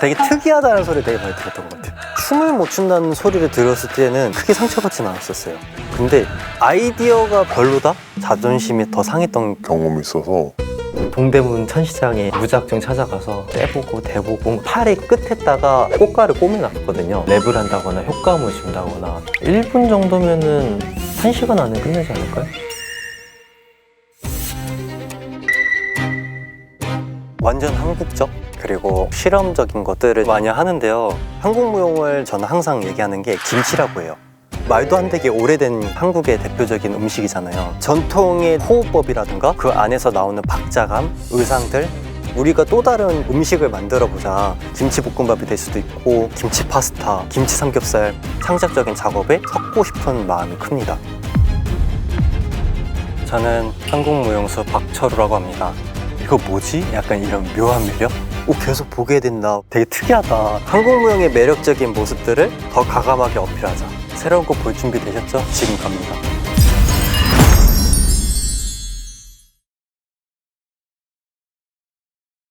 되게 특이하다는 소리 되게 많이 들었던 것 같아요. 춤을 못 춘다는 소리를 들었을 때는 크게 상처받지는 않았었어요. 근데 아이디어가 별로다? 자존심이 더 상했던 경험이 있어서 동대문 천시장에 무작정 찾아가서 떼보고 대보고 팔의 끝에다가 꽃가를 꿰매놨거든요. 랩을 한다거나 효과음을 준다거나 1분 정도면은 1시간 안에 끝내지 않을까요? 완전 한국적 그리고 실험적인 것들을 많이 하는데요. 한국 무용을 저는 항상 얘기하는 게 김치라고 해요. 말도 안 되게 오래된 한국의 대표적인 음식이잖아요. 전통의 호흡법이라든가 그 안에서 나오는 박자감, 의상들 우리가 또 다른 음식을 만들어 보자. 김치볶음밥이 될 수도 있고 김치 파스타, 김치 삼겹살 창작적인 작업에 섞고 싶은 마음이 큽니다. 저는 한국무용수 박철우라고 합니다. 이거 뭐지? 약간 이런 묘한 매력? 오, 계속 보게 된다. 되게 특이하다. 한국 무용의 매력적인 모습들을 더 가감하게 어필하자. 새로운 거볼 준비 되셨죠? 지금 갑니다.